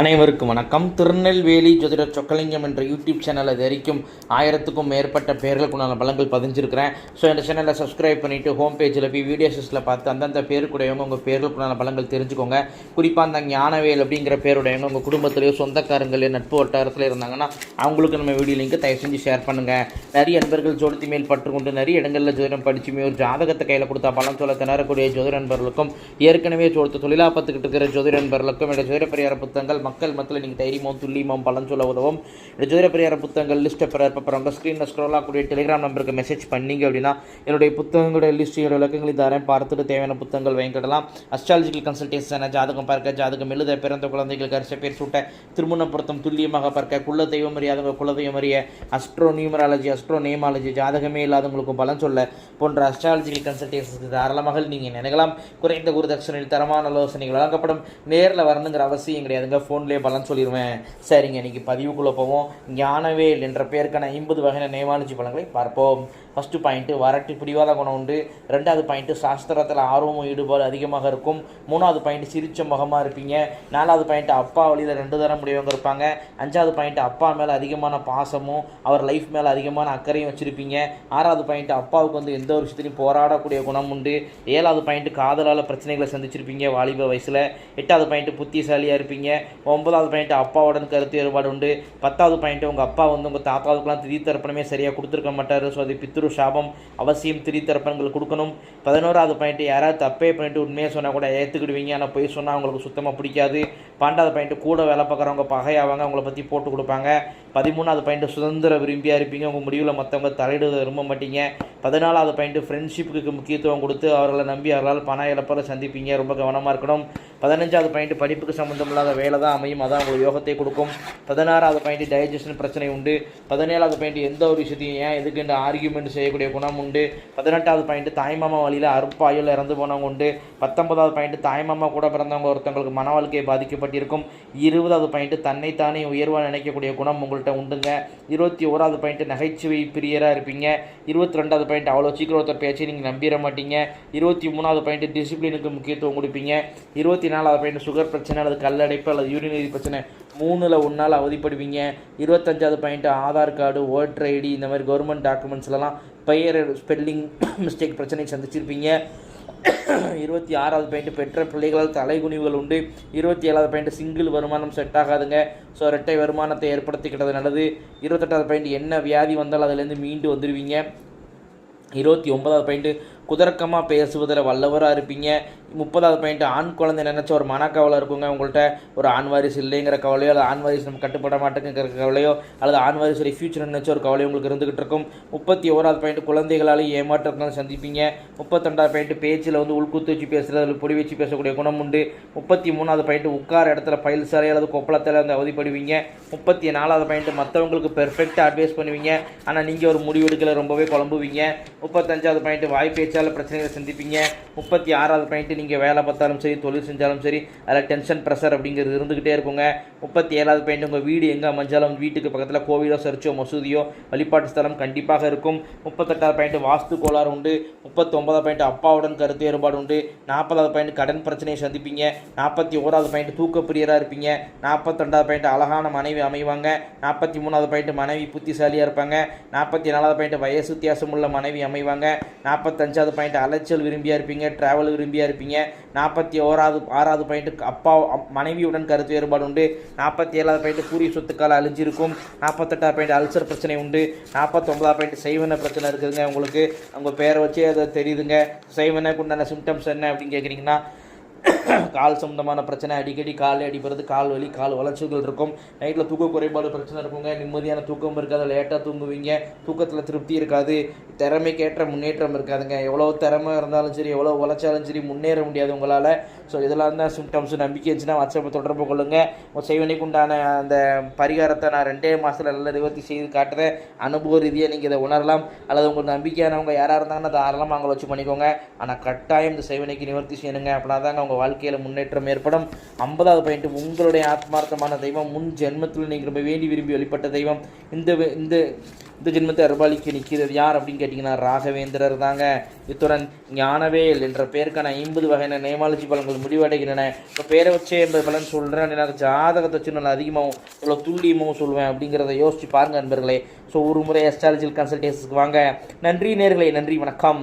அனைவருக்கும் வணக்கம். திருநெல்வேலி ஜோதிடர் சொக்கலிங்கம் என்ற யூடியூப் சேனலை தெரிக்கும் வரைக்கும் ஆயிரத்துக்கும் மேற்பட்ட பேர்களுக்குண்டான பலங்கள் பதிஞ்சிருக்கிறேன். ஸோ இந்த சேனலை சப்ஸ்கிரைப் பண்ணிவிட்டு ஹோம் பேஜில் போய் வீடியோஸில் பார்த்து அந்தந்த பேருக்குடையவங்க உங்கள் பேர்களுக்குண்டான பலங்கள் தெரிஞ்சுக்கோங்க. குறிப்பாக அந்த ஞானவேல் அப்படிங்கிற பேருடையவங்க உங்கள் குடும்பத்திலேயோ சொந்தக்காரங்களே நட்பு வட்டாரத்தில் இருந்தாங்கன்னா அவங்களுக்கு நம்ம வீடியோ லிங்க் தயவு செஞ்சு ஷேர் பண்ணுங்கள் நிறைய நண்பர்கள் ஜோதிடத்தி மேல் பற்றுக்கொண்டு நிறைய இடங்களில் ஜோதிடம் படிச்சுமே ஒரு ஜாதகத்தை கையில் கொடுத்தா பலம் சொல்ல திணறக்கூடிய ஜோதிட நண்பர்களுக்கும் ஏற்கனவே ஜோதித்து தொழிலா பார்த்துக்கிட்டு இருக்கிற ஜோதிட நண்பர்களுக்கும் இந்த ஜோதிட பரிகார புத்தகங்கள் மக்கள் மத்தியில் நீங்கள் தைரியமும் துல்லியமும் பலன் சொல்ல உதவும். இந்த ஜோதிட பெரியார புத்தகங்கள் லிஸ்ட்டை பெற அப்புறம் ஸ்க்ரீனில் ஸ்க்ரோல் ஆகக்கூடிய டெலிகிராம் நம்பருக்கு மெசேஜ் பண்ணீங்க அப்படின்னா என்னுடைய புத்தகங்களுடைய லிஸ்ட் என்னோட விளக்கங்களை தரேன். பார்த்துட்டு தேவையான புத்தகங்கள் வாங்கிக்கிடலாம் அஸ்ட்ராலஜிக்கல் கன்சல்டேஷன் ஜாதகம் பார்க்க ஜாதகம் எழுத பிறந்த குழந்தைகளுக்கு அரிச பேர் சூட்ட திருமண பொருத்தம் துல்லியமாக பார்க்க குல தெய்வம் அறியாதவங்க குல தெய்வம் அறிய அஸ்ட்ரோ நியூமராலஜி அஸ்ட்ரோ நேமாலஜி ஜாதகமே இல்லாதவங்களுக்கு பலன் சொல்ல போன்ற அஸ்ட்ராலஜிக்கல் கன்சல்டேஷன் தாராளமாக நீங்கள் நினைக்கலாம் குறைந்த குருதட்சணையில் தரமான ஆலோசனைகள் வழங்கப்படும். நேரில் வரணுங்கிற அவசியம் கிடையாதுங்க. ஃபோன் ஃபோன்லேயே பலன் சொல்லிடுவேன் சரிங்க இன்னைக்கு பதிவுக்குள்ளே போவோம். ஞானவேல் என்ற பெயருக்கான ஐம்பது வகையான நேமாலஜி பலன்களை பார்ப்போம். ஃபஸ்ட்டு பாயிண்ட்டு வரட்டு பிடிவாத குணம் உண்டு. ரெண்டாவது பாயிண்ட்டு சாஸ்திரத்தில் ஆர்வமும் ஈடுபாடு அதிகமாக இருக்கும். மூணாவது பாயிண்ட் சிரிச்ச முகமாக இருப்பீங்க. நாலாவது பாயிண்ட் அப்பா வழியில் ரெண்டு தரம் முடியவங்க இருப்பாங்க. அஞ்சாவது பாயிண்ட் அப்பா மேலே அதிகமான பாசமும் அவர் லைஃப் மேலே அதிகமான அக்கறையும் வச்சுருப்பீங்க. ஆறாவது பாயிண்ட் அப்பாவுக்கு வந்து எந்த ஒரு விஷயத்திலையும் போராடக்கூடிய குணம் உண்டு. ஏழாவது பாயிண்ட் காதலால் பிரச்சனைகளை சந்திச்சிருப்பீங்க வாலிப வயசில். எட்டாவது பாயிண்ட் புத்திசாலியாக இருப்பீங்க. ஒன்பதாவது பாயிண்ட் அப்பாவுடன் கருத்து வேறுபாடு உண்டு. பத்தாவது பாயிண்ட் உங்கள் அப்பா வந்து உங்கள் தாத்தாவுக்குலாம் திரித்தரப்பணமே சரியாக கொடுத்துருக்க மாட்டார். ஸோ அது பித்ரு சாபம் அவசியம் திரித்தரப்பணங்கள் கொடுக்கணும். பதினோராவது பாயிண்ட் யாராவது தப்பே பண்ணிட்டு உண்மையாக சொன்னால் கூட ஏற்றுக்கிடுவீங்க ஆனால் பொய் சொன்னால் அவங்களுக்கு சுத்தமாக பிடிக்காது. பன்னெண்டாவது பாயிண்ட் கூட வேலை பார்க்குறவங்க பகையாவாங்க அவங்கள பற்றி போட்டு கொடுப்பாங்க. பதிமூணாவது பாயிண்ட் சுதந்திர விரும்பியாக இருப்பீங்க. உங்கள் முடிவில் மற்றவங்க தலையிட விரும்ப மாட்டீங்க. பதினாலாவது பாயிண்ட் ஃப்ரெண்ட்ஷிப்புக்கு முக்கியத்துவம் கொடுத்து அவர்களை நம்பி அவர்களால் பண இழப்பறை சந்திப்பீங்க. ரொம்ப கவனமாக இருக்கணும். பதினஞ்சாவது பாயிண்ட் படிப்புக்கு சம்மந்தம் இல்லாத வேலை தான் அமையும். அதான் உங்களுக்கு யோகத்தை கொடுக்கும். பதினாறாவது பாயிண்ட் டைஜஷன் பிரச்சனை உண்டு. பதினேழாவது பாயிண்ட் எந்த ஒரு விஷயத்தையும் ஏன் எதுக்கு இந்த ஆர்கியூமெண்ட் செய்யக்கூடிய குணம் உண்டு. பதினெட்டாவது பாயிண்ட் தாய்மாமா வழியில் அறுப்பாயில் இறந்து போனவங்க உண்டு. பத்தொன்பதாவது பாயிண்ட் தாய்மாமா கூட பிறந்தவங்க ஒருத்தவங்களுக்கு மன வாழ்க்கையை வாழ்க்கை பாதிக்கப்பட்டிருக்கும் இருபதாவது பாயிண்ட் தன்னைத்தானே உயர்வாக நினைக்கக்கூடிய குணம் உங்கள்கிட்ட உண்டுங்க. இருபத்தி ஓராவது பாயிண்ட் நகைச்சுவை பிரியராக இருப்பீங்க. இருபத்தி ரெண்டாவது பாயிண்ட் அவ்வளோ சீக்கிரம் ஒருத்தர் பேச்சை நீங்கள் நம்பிட மாட்டீங்க. இருபத்தி மூணாவது பாயிண்ட் டிசிப்ளினுக்கு முக்கியத்துவம் கொடுப்பீங்க. இருபத்தி நாலாவது பாயிண்ட் சுகர் பிரச்சனை அல்லது கல்லடைப்பு அல்லது யூரினரி பிரச்சனை மூணில் ஒன்றால் அவதிப்படுவீங்க. இருபத்தஞ்சாவது point Aadhaar card voter ID இந்த மாதிரி கவர்மெண்ட் டாக்குமெண்ட்ஸ்லலாம் பெயர் ஸ்பெல்லிங் மிஸ்டேக் பிரச்சனை சந்திச்சிருப்பீங்க. இருபத்தி ஆறாவது பாயிண்ட் பெற்ற பிள்ளைகளால் தலைகுனிவுகள் உண்டு. இருபத்தி ஏழாவது பாயிண்ட் சிங்கிள் வருமானம் செட் ஆகாதுங்க. ஸோ இரட்டை வருமானத்தை ஏற்படுத்திக்கிட்டது நல்லது. இருபத்தெட்டாவது பாயிண்ட் என்ன வியாதி வந்தாலும் அதுலேருந்து மீண்டு வந்துடுவீங்க இருபத்தி ஒன்பதாவது பாயிண்ட்டு குதர்க்கமாக பேசுவதில் வல்லவராக இருப்பீங்க. முப்பதாவது பாயிண்ட் ஆண் குழந்தை நினச்ச ஒரு மனக்கவலை இருக்குங்க. உங்கள்கிட்ட ஒரு ஆண் வாரிசு இல்லைங்கிற கவலையோ அல்லது ஆண் வாரிசு நம்ம கட்டுப்பட மாட்டேங்கிற கவலையோ அல்லது ஆண் வாரிசுடைய ஃபியூச்சர் நினச்ச ஒரு கவலையோ உங்களுக்கு இருந்துகிட்டு இருக்கும். முப்பத்தி ஓராவது பாயிண்ட் குழந்தைகளால் ஏமாற்றத்தினால சந்திப்பீங்க. முப்பத்தெண்டாவது பாயிண்ட் பேச்சில் வந்து உள்குத்து வச்சு பேசுகிறது அதில் பொடி வச்சு பேசக்கூடிய குணம் உண்டு. முப்பத்தி மூணாவது பாயிண்ட் உட்கார இடத்துல பயில் சாலை அல்லது கொப்பளத்தில் வந்து அவதிப்படுவீங்க. முப்பத்தி நாலாவது பாயிண்ட் மற்றவங்களுக்கு பெர்ஃபெக்டாக அட்வைஸ் பண்ணுவீங்க. ஆனால் நீங்கள் ஒரு முடிவெடுக்கல ரொம்பவே குழம்புவீங்க. முப்பத்தஞ்சாவது பாயிண்ட் வாய் பேச்சால் பிரச்சனைகளை சந்திப்பீங்க. முப்பத்தி ஆறாவது பாயிண்ட்டு நீங்கள் வேலை பார்த்தாலும் சரி தொழில் செஞ்சாலும் சரி அதில் டென்ஷன் ப்ரெஷர் அப்படிங்கிறது இருந்துக்கிட்டே இருக்குங்க. முப்பத்தி ஏழாவது பாயிண்ட் உங்கள் வீடு எங்கே அமைஞ்சாலும் வீட்டுக்கு பக்கத்தில் கோவிலோ சர்ச்சோ மசூதியோ வழிபாட்டு ஸ்தலம் கண்டிப்பாக இருக்கும். முப்பத்தெட்டாவது பாயிண்ட் வாஸ்து கோளாறு உண்டு. முப்பத்தொம்பதாவது பாயிண்ட் அப்பாவுடன் கருத்து வேறுபாடு உண்டு. நாற்பதாவது பாயிண்ட் கடன் பிரச்சனையை சந்திப்பீங்க. நாற்பத்தி ஓராவது பாயிண்ட் தூக்கப்பிரியராக இருப்பீங்க. நாற்பத்தெண்டாவது பாயிண்ட் அழகான மனைவி அமைவாங்க. நாற்பத்தி மூணாவது பாயிண்ட் மனைவி புத்திசாலியாக இருப்பாங்க. நாற்பத்தி நாலாவது பாயிண்ட் வயசு வித்தியாசம் உள்ள மனைவி அமைவாங்க. நாற்பத்தஞ்சாவது பாயிண்ட் அலைச்சல் விரும்பியாக இருப்பீங்க ட்ராவல் விரும்பியாக இருப்பீங்க. நாற்பத்தி ஓராவது ஆறாவது பாயிண்ட் அப்பா மனைவியுடன் கருத்து வேறுபாடு உண்டு. நாற்பத்தி ஏழாவது பாயிண்ட் கூறிய சொத்துக்கால் அழிஞ்சிருக்கும். நாற்பத்தெட்டாவது பாயிண்ட் அல்சர் பிரச்சனை உண்டு. நாற்பத்தொம்பதாவது பாயிண்ட் செய்வன பிரச்சனை இருக்குதுங்க உங்களுக்கு. உங்கள் பேரை வச்சு அதை தெரியுதுங்க. சைவனுக்கு உண்டான சிம்டம்ஸ் என்ன அப்படின்னு கேட்குறீங்கன்னா கால் சம்மந்தமான பிரச்சனை அடிக்கடி கால் அடிப்படுறது கால் வலி கால் வளர்ச்சிகள் இருக்கும். நைட்டில் தூக்க குறைபாடு பிரச்சனை இருக்குங்க. நிம்மதியான தூக்கம் இருக்காது லேட்டாக தூங்குவீங்க. தூக்கத்தில் திருப்தி இருக்காது. திறமைக்கேற்ற முன்னேற்றம் இருக்காதுங்க. எவ்வளோ திறமை இருந்தாலும் சரி எவ்வளோ உழைச்சாலும் சரி முன்னேற முடியாது உங்களால். ஸோ இதெல்லாம் தான் சிம்டம்ஸ் நம்பிக்கை இருந்துச்சுன்னா வாட்ஸ்அப்பை தொடர்பு கொள்ளுங்கள் உங்கள் செய்வனைக்கு உண்டான அந்த பரிகாரத்தை நான் ரெண்டே மாதத்தில் நல்லா நிவர்த்தி செய்து காட்டுறேன். அனுபவ ரீதியாக நீங்கள் இதை உணரலாம். அல்லது உங்களுக்கு நம்பிக்கையானவங்க யாராக இருந்தாங்கன்னா தாராளமாக அவங்கள வச்சு பண்ணிக்கோங்க. ஆனால் கட்டாயம் இந்த செய்வனைக்கு நிவர்த்தி செய்யணுங்க. அப்படின்னா தாங்க உங்கள் வாழ்க்கையில் முன்னேற்றம் ஏற்படும். ஐம்பதாவது பாயிண்ட் உங்களுடைய ஆத்மார்த்தமான தெய்வம் முன் ஜென்மத்தில் நீங்கள் ரொம்ப வேண்டி விரும்பி வழிபட்ட தெய்வம். இந்த இந்த இந்த ஜென்மத்தை அருபாலிக்கு நிற்கிறது யார் அப்படின்னு கேட்டிங்கன்னா ராகவேந்திரர் தாங்க. இத்துடன் ஞானவேல் என்ற பெயருக்கான ஐம்பது வகையான நேமாலஜி பலன்கள் முடிவடைகின்றன. இப்போ பேரை வச்சே என்பது பலன் சொல்கிறேன் எனக்கு ஜாதகத்தை வச்சு நல்லா அதிகமாகவும் இவ்வளோ துல்லியமாகவும் சொல்லுவேன் அப்படிங்கிறத யோசிச்சு பாருங்கள் நண்பர்களே. ஸோ ஒரு முறை அஸ்ட்ராலஜிக்கல் கன்சல்டேஷனுக்கு வாங்க. நன்றி நேர்களே நன்றி வணக்கம்.